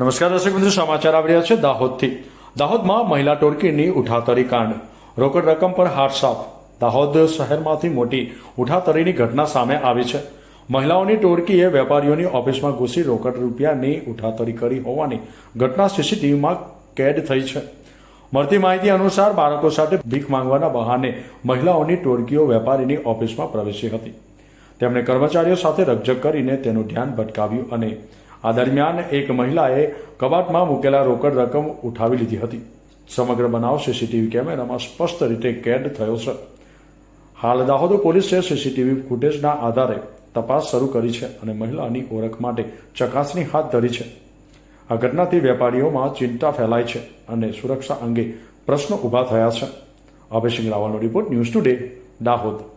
નમસ્કાર દર્શક મિત્રો, સમાચાર આવી રહ્યા છે દાહોદથી. દાહોદમાં મહિલા ટોળકીની ઉઠાતરી કાંડ. રોકડ રકમ પર હાથ સાફ. દાહોદ શહેરમાંથી મોટી ઉઠાતરીની ઘટના સામે આવી છે. મહિલાઓની ટોળકીએ વેપારીઓની ઓફિસમાં ઘૂસી રોકડ રૂપિયાની ઉઠાતરી કરી હોવાની ઘટના સીસીટીવીમાં કેદ થઈ છે. મળતી માહિતી અનુસાર બાળકો સાથે ભીખ માંગવાના બહાને મહિલાઓની ટોળકીઓ વેપારીની ઓફિસમાં પ્રવેશી હતી. તેમણે કર્મચારીઓ સાથે રકઝક કરીને તેનું ધ્યાન ભટકાવ્યું અને આ દરમિયાન એક મહિલાએ કબાટમાં મૂકેલા રોકડ રકમ ઉઠાવી લીધી હતી. સમગ્ર બનાવ સીસીટીવી કેમેરામાં સ્પષ્ટ રીતે કેદ થયો છે. હાલ દાહોદ પોલીસે સીસીટીવી ફૂટેજના આધારે તપાસ શરૂ કરી છે અને મહિલાની ઓળખ માટે ચકાસણી હાથ ધરી છે. આ ઘટનાથી વેપારીઓમાં ચિંતા ફેલાય છે અને સુરક્ષા અંગે પ્રશ્નો ઊભા થયા છે. અભયસિંહ રાવલનો રિપોર્ટ ન્યૂઝ ટુડે, દાહોદ.